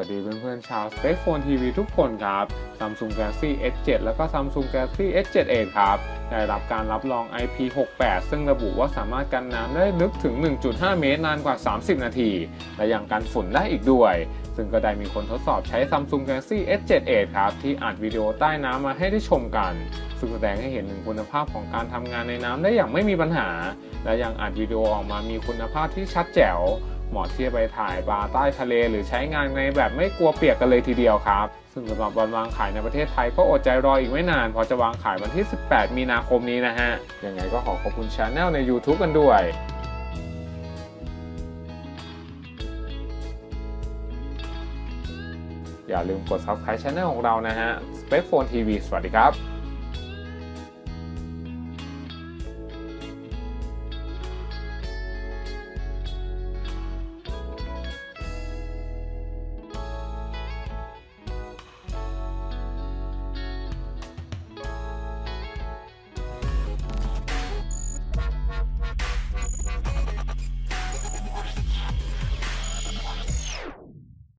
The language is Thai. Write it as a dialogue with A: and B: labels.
A: วัสดีเพื่อนๆชาว Spec Phone TV ทุกคนครับ Samsung Galaxy S7 แล้วก็ Samsung Galaxy S7 Edge ครับ ได้รับการรับรอง IP68 ซึ่งระบุว่าสามารถกันน้ำได้ลึกถึง 1.5 เมตรนานกว่า 30 นาที และยังกันฝุ่นได้อีกด้วย ซึ่งก็ได้มีคนทดสอบใช้ Samsung Galaxy S7 Edge ครับ ที่อัดวิดีโอใต้น้ำมาให้ได้ชมกัน ซึ่งแสดงให้เห็นถึงคุณภาพของการทำงานในน้ำได้อย่างไม่มีปัญหา และยังอัดวิดีโอออกมามีคุณภาพที่ชัดแจ๋ว เหมาะที่จะไปถ่ายปลาใต้ทะเล หรือใช้งานในแบบไม่กลัวเปียกกันเลยทีเดียวครับ ซึ่งสำหรับวันวางขายในประเทศไทยก็อดใจรออีกไม่นานพราะจะวางขายวันที่ 18 มีนาคมนี้นะฮะ ยังไงก็ขอขอบคุณช anel ใน YouTube กันด้วยอย่าลืมกด subscribe channel ของเรานะฮะ Spec Phone TV สวัสดีครับ